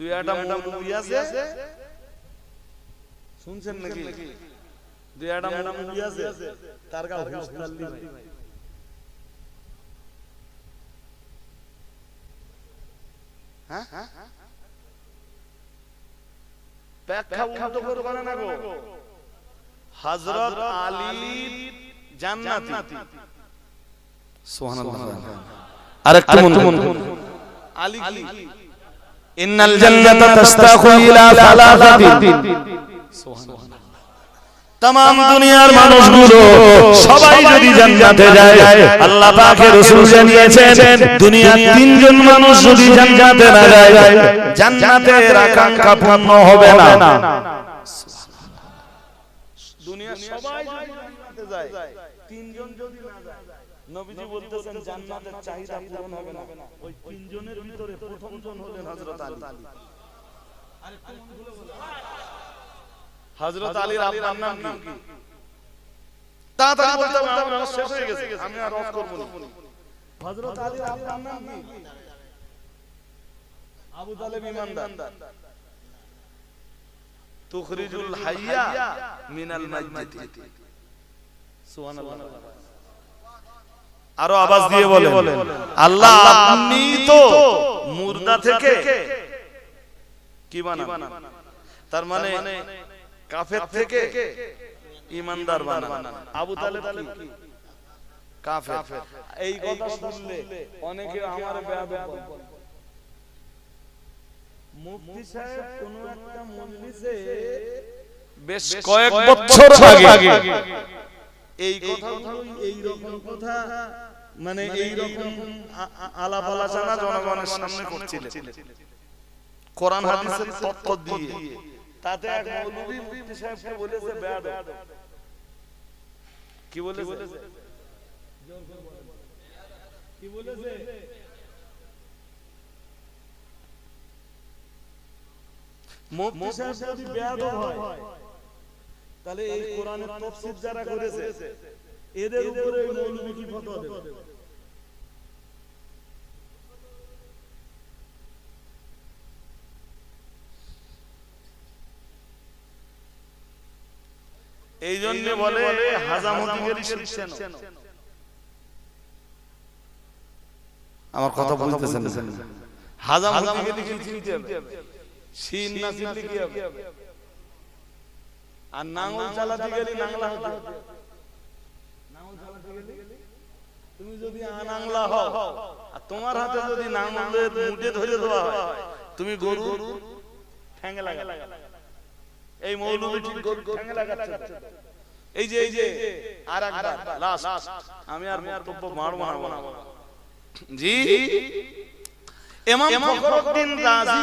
দুই একটা মুভি আছে? শুনছেন নাকি? দুই একটা মুভি আছে? তার গা ভাই হ্যাঁ? ব্যাখ্যা উল্টো করে না গো। হযরত আলী জান্নাতি। সুবহানাল্লাহ। আরেকটু মন আলী কি? ইন্নাল জান্নাতা তাস্তাখু ইলা সালাসাতিন। তাম দুনিয়ার মানুষগুলো সবাই যদি জান্নাতে যায় আল্লাহ পাকের রাসূল জানিয়েছেন দুনিয়ার তিনজন মানুষ যদি জান্নাতে না যায় জান্নাতের আকাঙ্ক্ষা পূর্ণ হবে না। দুনিয়ার সবাই জান্নাতে যায় তিনজন যদি নবীজি বলতেছেন জান্নাতের চাহিদা পূরণ হবে না। ওই তিনজনের ভিতরে প্রথম জন হলেন হযরত আলী। হযরত আলীর আপনার নাম কি? তাড়াতাড়ি বলতে হবে আমার শেষ হয়ে গেছে। আমি আর রস করব না। হযরত আলীর আপনার নাম কি? আবু তালেব ইমানদার। তুখরিজুল হাইয়া মিনাল মাইয়িত। সুবহানাল্লাহ। আরও আওয়াজ দিয়ে বলেন। আল্লাহ আপনি তো মুর্দা থেকে কি বানান? তার মানে কাফের থেকে ইমানদার বানান। আবু তালেব কি? কাফের। এই কথা শুনলে অনেকে আমার বলে। মুফতি সাহেব কোন একটা মজলিসে বেশ কয়েক বছর আগে এই কথাগুলো এই রকম কথা মানে এই রকম আলাপ আলোচনা জনগণের সামনে করছিলেন। কোরআন হাদিসের তথ্য দিয়ে তাতে এক মৌলভী মুফতি সাহেবকে বলেছে বেয়াদব। কি বলেছে? কি বলেছে? মুফতি সাহেব যদি বেয়াদব হয় তাহলে এই কোরআনের তাফসীর যারা করেছে এদের উপরে মৌলভী কি ফতোয়া দেবে। এই জন্য বলে আমার কথা বলতেছেন কি চিনতে হবে। না কি হবে? আর নাঙ্গল চালাতে গেলে নাংলা হতে। হবে। চালাতে গেলে? তুমি যদি আনাংলা হও আর তোমার হাতে যদি মুঠে ধরে দেওয়া হয় তুমি গরু লাগা এই মৌলবি ঠিক গরু লাগাচ্ছে এই যে এই যে আর একবার লাস্ট আমি আর বক্তব্য মারবো না জি? ইমাম ফখরুদ্দিন রাজি।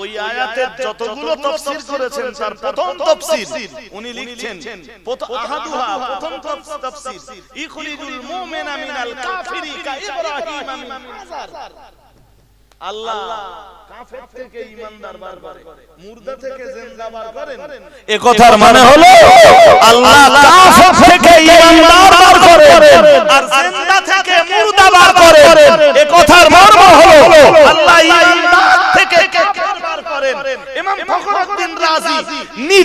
ওই আয়াতের যতগুলো তাফসীর করেছেন তার প্রথম তাফসীর উনি লিখছেন আহাদুহা প্রথম তাফসীর ইখরিজুল মুমিনা মিনাল কাফিরি কা ইব্রাহিম মিন আল্লাহ কাফের থেকে ঈমানদার বার করে মুর্দা থেকে জিন্দা বার করেন। এ কথার মানে হলো আল্লাহ কাফের থেকে ঈমানদার বার করেন। আর জিন্দা থেকে মুর্দা বার করেন এ কথার মর্ম হলো আল্লাহ ঈমানদার থেকে কাফের বার করেন ইমাম ফখরুদ্দিন রাজি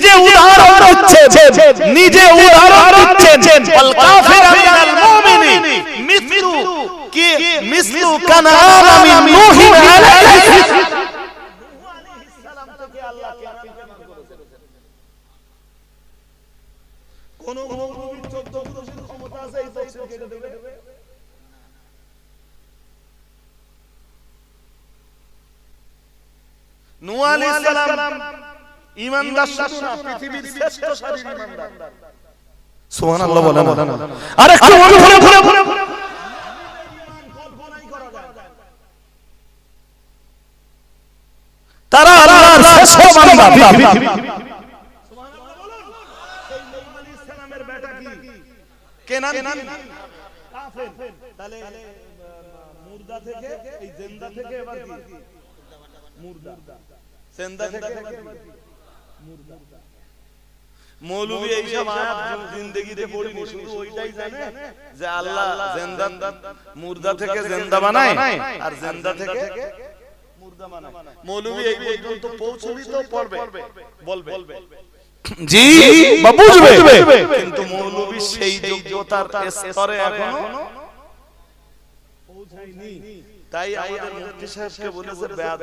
নিজে উদাহরণ দিচ্ছেন। নিজে উদাহরণ দিচ্ছেন। ওয়াল কাফিরা মিনাল মুমিনি মিথলু কি? মিথলু কানানা মিন নূহিন আলাইহি কোন মৌলবীর 14 পুরুষের ক্ষমতা আছে এই তাফসীর কেটে দেবে? নূহ সালাম না পৃথিবীর শ্রেষ্ঠ সুবহানাল্লাহ বলেন মনে করে তারা আল্লাহর শ্রেষ্ঠ বান্দা পৃথিবী ইসলামের বেটা কি কেনান কাফের তাহলে মুর্দা থেকে এই জেন্দা থেকে এবার কি মুর্দা জেন্দা থেকে এবার কি? মৌলবী এইসব আয়াত জিন্দেগিতে পড়িনি শুধু ওইটাই জানে যে আল্লাহ জেন্দা মুর্দা থেকে জেন্দা বানায় আর জেন্দা থেকে মুর্দা বানায়। মৌলবী এই পর্যন্ত পৌঁছবি তো পড়বে। বলবে। জি বা বুঝবে। কিন্তু মৌলবী সেই যোগ্যতার স্তরে এখনও পৌঁছায়নি। তাই আমাদের মুফতি সাহেবকে বলেছে বেয়াদ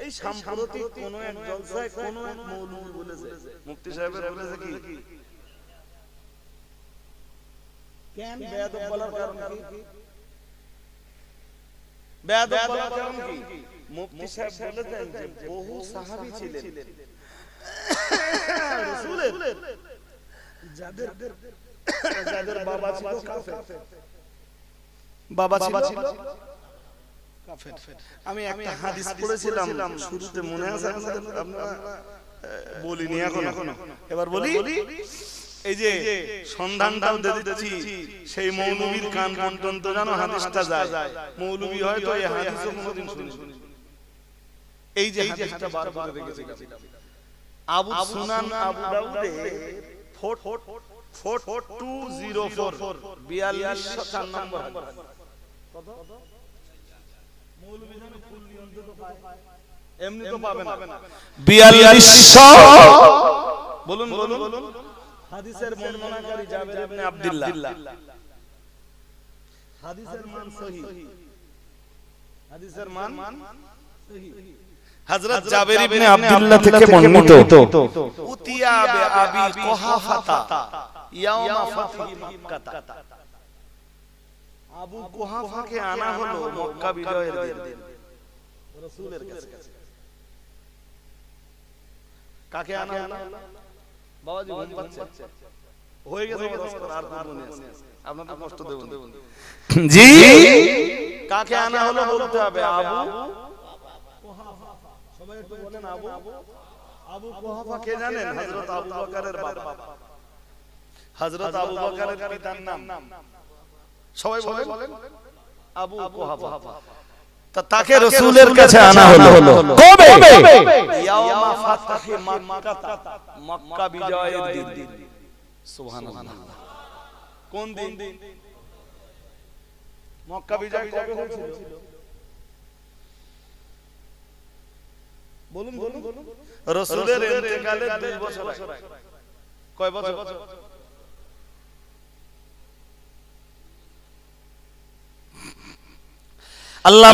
এই সাম্প্রতিক কোন এক জলসায় কোন এক মৌলবী বলেছে। মুফতি সাহেবের বলেছে কি? কেন বেয়াদ বলার কারণ কি? বেয়াদ বলার কারণ কি? মুফতি সাহেব বলেছেন যে বহু সাহাবী ছিলেন। রাসূলের। যাদের যাদের বাবা ছিল কাফের। বাবা ছিল কাফের আমি একটা হাদিস পড়েছিলাম শুরুতে মনে আছে আপনাদের আপনারা বলিনি এখনও এবার বলি এই যে সন্ধানটাও দিচ্ছি সেই মৌলবীর কান পর্যন্ত জানো হাদিসটা যায় মৌলবী হয়তো এই হাদিসও কোনোদিন শুনি এই যে হাদিসটা বার করে Abu Sunan Abu দাউদে four four four two zero four বিয়াল্লিশ চার নম্বর কত এমনি তো পাবে না বিয়াল্লিশশো বলুন বলুন। হাদিসের বর্ণনাকারী জাবের ইবনে আব্দুল্লাহ হাদিসের মান সহি হাদিসের মান সহি হযরত জাবের ইবনে আব্দুল্লাহ থেকে বর্ণিত উতিয়া বে আবি কুহাফাতা ইয়াউমা ফাতহি মক্কাহ আবু কুহাফাকে আনা হলো মক্কা বিজয়ের দিন। রাসূলের কাছে। কাকে আনা হলো? বাবাজি ঘুম পাচ্ছে। হয়ে গেছে আর মনে আছে। আপনাদের কষ্ট দেবেন। জি? কাকে আনা হলো বলতে হবে? আবু? সবাই একটু বলেন আবু। আবু। কুহাফা কে জানেন? হযরত আবু বকরের বাবা। হযরত আবু বকরের পিতার নাম। সবাই বলেন। আবু কুহাফা তা তাকে রসুলের কাছে আনা হলো। কবে? ইয়াউমা ফাতহি মক্কা মক্কা বিজয়ের দিন। সুবহানাল্লাহ। কোন দিন? মক্কা বিজয় কবে হয়েছিল? বলুন বলুন। রাসূলের ইন্তেকালের দুই বছর আগে। কয় বছর? আল্লাহ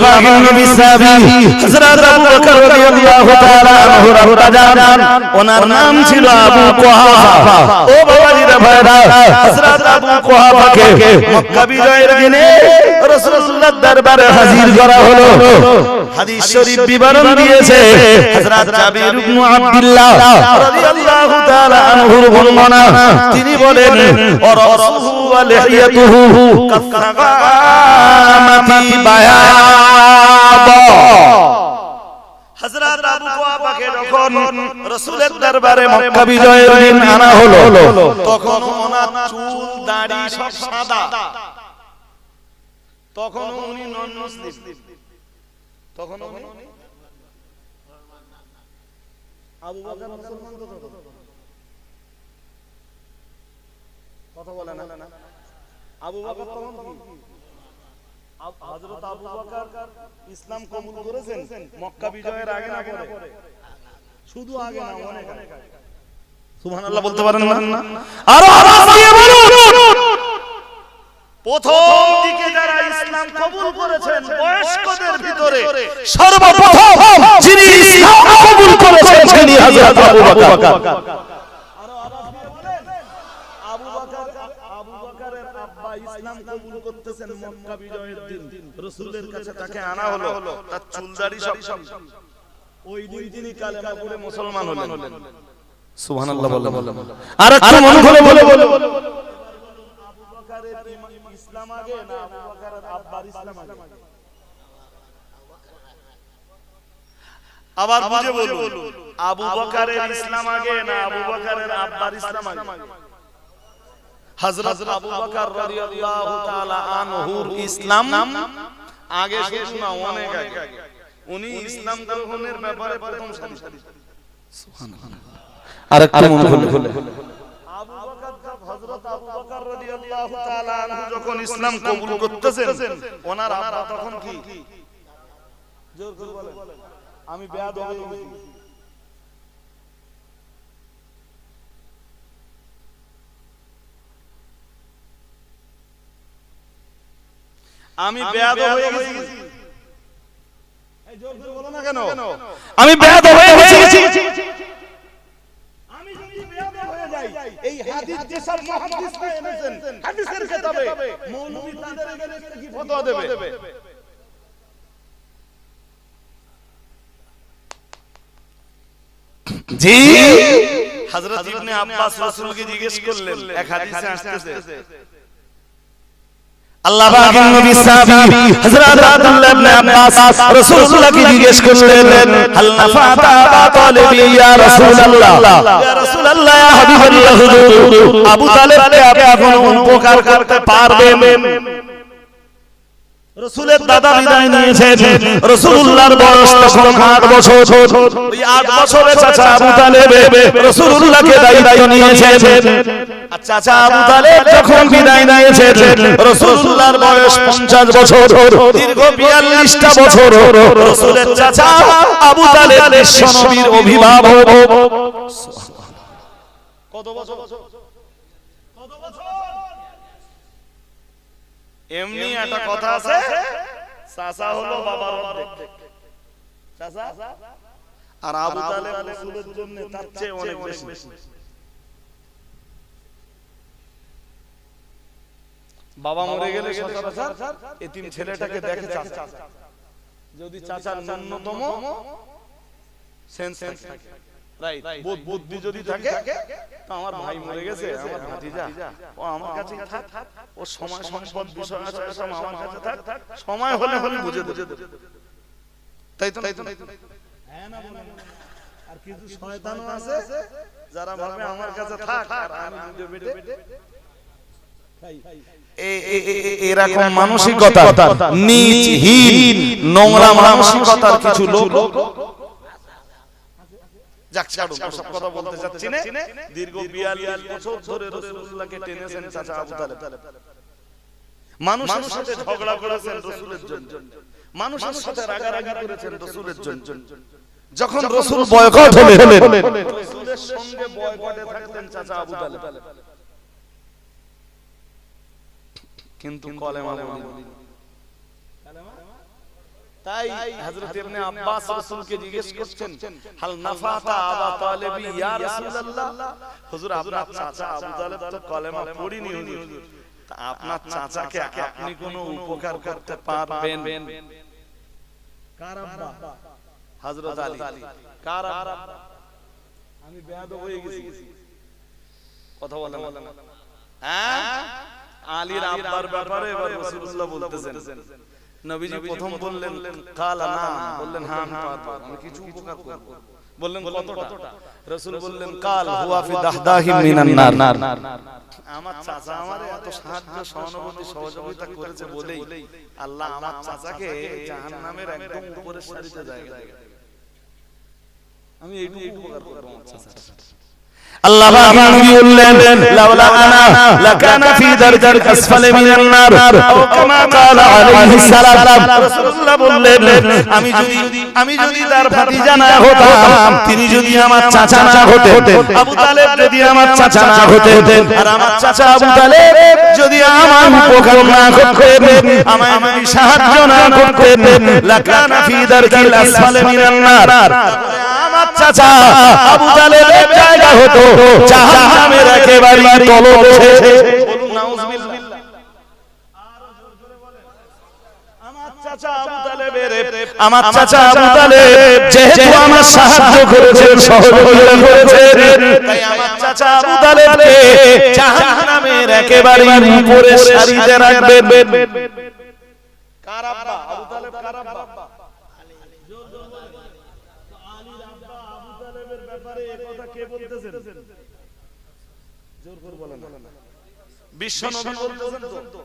নবী সাহাবী হযরত আবু বকর রাদিয়াল্লাহু তাআলা আনহু রাজান ওনার নাম ছিল আবু কুহাফা। ও বাবাজিরা ভাইরা হযরত আবু কুহাফাকে মক্কা বিজয়ের দিনে রাসূলুল্লাহর দরবারে হাজির করা হলো। হাদিস শরীফ বিবরণ দিয়েছে হযরত জাবির ইবনে আব্দুল্লাহ রাদিয়াল্লাহু তাআলা আনহুর বর্ণনা। তিনি বলেন ও রাসূলু ওয়া লিহিয়াতুহু কাসাগামাতি হযরত আবু কুহাফাকে যখন রাসূলের দরবারে মক্কা বিজয়ের দিন আনা হলো, তখন ওনার চুল, দাড়ি সব সাদা। তখন উনি নন মুসলিম তখন উনি আবু বকর মুসলমান তো কথা বলে না। আবু বকর তখন কি? হযরত আবু বকর ইসলাম কবুল করেছেন? মক্কা বিজয়ের আগে না পরে? শুধু আগে না অনেক আগে। সুবহানাল্লাহ বলতে পারেন না? আরও আওয়াজ দিয়ে বলুন! প্রথম দিকে যারা ইসলাম কবুল করেছেন বয়স্কদের ভিতরে সর্বপ্রথম যিনি ইসলাম কবুল করেছেন তিনি হযরত আবু বকর আবু বকর আবু বকরের আব্বা কবুল করতেছেন মক্কা বিজয়ের দিন রাসূলের কাছে তাকে আনা হলো তার চুলদাড়ি সব ওই দিন তিনি কালেমা পড়ে মুসলমান হলেন সুবহানাল্লাহ বলে আর একটু মন খুলে বলে বলে আবু বকরের ইসলাম আগে না আবু বকরের আব্বার ইসলাম আগে আবার বুঝে বলুন আবু বকরের ইসলাম আগে না আবু বকরের আব্বার ইসলাম আগে হযরত আবু বকর রাদিয়াল্লাহু তাআলা আনহুর ইসলাম আগে না অনেক আগে। উনি ইসলাম গ্রহণের ব্যাপারে প্রথম সারি আর একটু মন খুলে আবু বকর হযরত আবু বকর রাদিয়াল্লাহু তাআলা আনহু যখন ইসলাম কবুল করতেছেন ওনার আব্বা তখন কি? জোর করে বলেন। আমি বেয়াদ হয়ে গেছি আমি বেয়াদ হয়ে গেছি। এই জোর করে বলো না কেন? আমি বেয়াদ হয়ে গেছি। আমি যদি বেয়াদব হয়ে যাই এই হাদিস যেসব মুহাদ্দিসরা এনেছেন হাদিসের কিতাবে মৌলভী তাদের এগেইনস্টে কি ফতোয়া দেবে? জি। হযরত ইবনে আব্বাস রাসূলকে জিজ্ঞেস করলেন এক হাদিসে আসতেছে। আল্লাহ পাকের নবী সাহাবী হযরত আব্দুল্লাহ ইবনে আব্বাস রাসূলুল্লাহকে জিজ্ঞেস করলেন হাল নাফাতা তালিবি ইয়া রাসূলুল্লাহ? ইয়া রাসূলুল্লাহ ইয়া হাবিবাল্লাহ হুজুর। আবু তালেবকে আপনি উপকার করতে পারবেন। রসুলের দাদা বিদায় নিয়েছেন। রসুল্লাহর বয়স তখন আট বছর। ওই আট বছরে চাচা আবু তালেব রসুল্লাহকে দায়িত্ব নিয়েছেন। চাচা আবু তালেব যখন বিদায় নিয়েছেন রসুল্লাহর বয়স পঞ্চাশ বছর। দীর্ঘ বিয়াল্লিশটা বছর। রসুলের চাচা আবু তালেব বিশ্বনবীর অভিভাবক। কত বছর কত বছর এমনি একটা কথা আছে? চাচা হলো বাবার অর্ধেক। চাচা? আর আবু তালেব রাসূলের জন্য তার চেয়ে অনেক বেশি। বাবা মরে গেলে সচরাচর এতিম ছেলেটাকে দেখে চাচা। যদি চাচার ন্যূনতম সেন্স থাকে। বুদ্ধি যদি থাকে আমার ভাই মরে গেছে আমার ভাতিজা। ও আমার কাছে থাক ও সময় সম্পদ বিষয় আছে আমার কাছে থাক সময় হলে হলে বুঝে বুঝে তাই তো তাই তো হ্যাঁ না আর কিছু শয়তানও আছে যারা ভাবে আমার কাছে থাক আর আমি নিজে বেটে এ- এ- এ- এ- এরকম মানসিকতা নিচহীন নোংরা মানসিকতার কিছু লোক যাক ছাড়ুন ওসব কথা বলতে চাচ্ছি না। দীর্ঘ 42 বছর ধরে রাসূলুল্লাহকে টেনেছেন চাচা আবু তালেব। মানুষের সাথে ঝগড়া করেছেন রাসূলের জন্য। মানুষের সাথে রাগারাগি করেছেন রাসূলের জন্য। যখন রসুল বয়কট হলেন। রাসূলের সঙ্গে বয়কটে থাকতেন চাচা আবু তালেব। কিন্তু কলেমা বলেনি তাই হযরত ইবনে আব্বাস রাসূলকে জিজ্ঞেস করছেন হাল নাফাতা আবা তালিবি ইয়া রাসূলুল্লাহ? হুজুর আপনার চাচা আবু তালেব তো কলেমা পড়িনি হুজুর। তা আপনার চাচাকে আপনি কোনো উপকার করতে পারবেন? কার আব্বা? হযরত আলী। কার আব্বা? আমি বেয়াদব হয়ে গেছি। কথা বলেন হ্যাঁ? আলীর আব্বার ব্যাপারে এবার রাসূলুল্লাহ বলতেছেন। নবীজি প্রথম বললেন কালা না বললেন হ্যাঁ আমি পারব আমি কিছু উপকার করব। বললেন কতটা? রাসূল বললেন কাল হুয়া ফি দাহদাহি মিনান নার। আমার চাচা আমারে এত সাহায্য সহানুভূতি সহযোগিতা করেছে বলেই আল্লাহ আমার চাচাকে জাহান্নামের একদম উপরের সারিতে জায়গা আমি এইটুকু উপকার করব আমার চাচার আল্লাহ নবী বললেন লাউলা আনা লাকানা ফি দারজাল আসফালি মিনান নার। আও কামা ক্বালা আলাইহিস সালাম। রাসূলুল্লাহ বললেন আমি যদি আমি যদি তার ভাতিজা না হতাম তিনি যদি আমার চাচা না হতেন আবু তালেব যদি আমার চাচা না হতেন আর আমার চাচা আবু তালেব যদি আমার উপকার না করতেন আমায় সাহায্য না করতেন লাকানা ফি দারজাল আসফালি মিনান নার। চাচা আবু তালেবের জায়গা হতো জাহান্নামের একেবারে তলদেশে। আমার চাচা আবু আমার চাচা আবু তালেব যেহেতু আমার সাহায্য করেছেন সহযোগিতা করেছেন তাই আমার চাচা আবু তালেবকে জাহান্নামের একেবারে উপরে সারিতে রাখবেন। কার আব্বা? আবু তালেব কার আব্বা? বিশ্ব নবী বলতেছেন তো?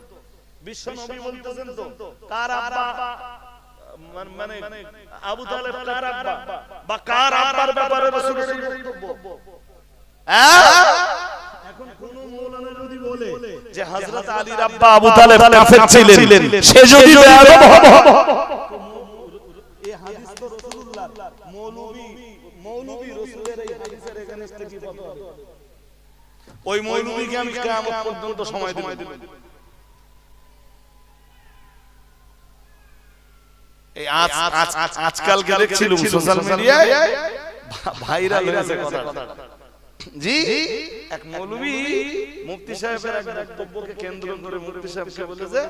বিশ্ব নবী বলতেছেন তো? কার আব্বা? মানে- মানে আবু তালেব কার আব্বা? বা কার আব্বার ব্যাপারে রাসূলের বক্তব্য? হ্যাঁ? এখন কোন মৌলানা যদি বলে যে হযরত আলীর আব্বা আবু তালেব কাফের ছিলেন। সে যদি বেয়াদব এই হাদিস তো রাসূলুল্লাহ মৌলবী মৌলবী রাসূলের এই হাদিসের এগেইনস্টে কি হবে? ওই মৌলবীকে আমি কিয়ামত পর্যন্ত সময় দেব এই আজ আজ আজ আজকালকে দেখছিলাম সোশ্যাল মিডিয়ায় ভাইরাল হয়েছে কথাটা। জি। এক মৌলবী মুফতি সাহেবের এক বক্তব্যকে কেন্দ্র করে মুফতি সাহেবকে বলেছে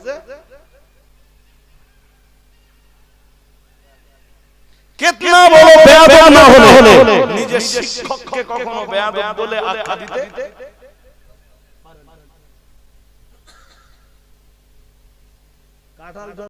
কিতনা বড় বেয়াদব না হলে? নিজের শিক্ষককে কখনো বেয়াদব বলে আখ্যা দিতে? কাঁঠাল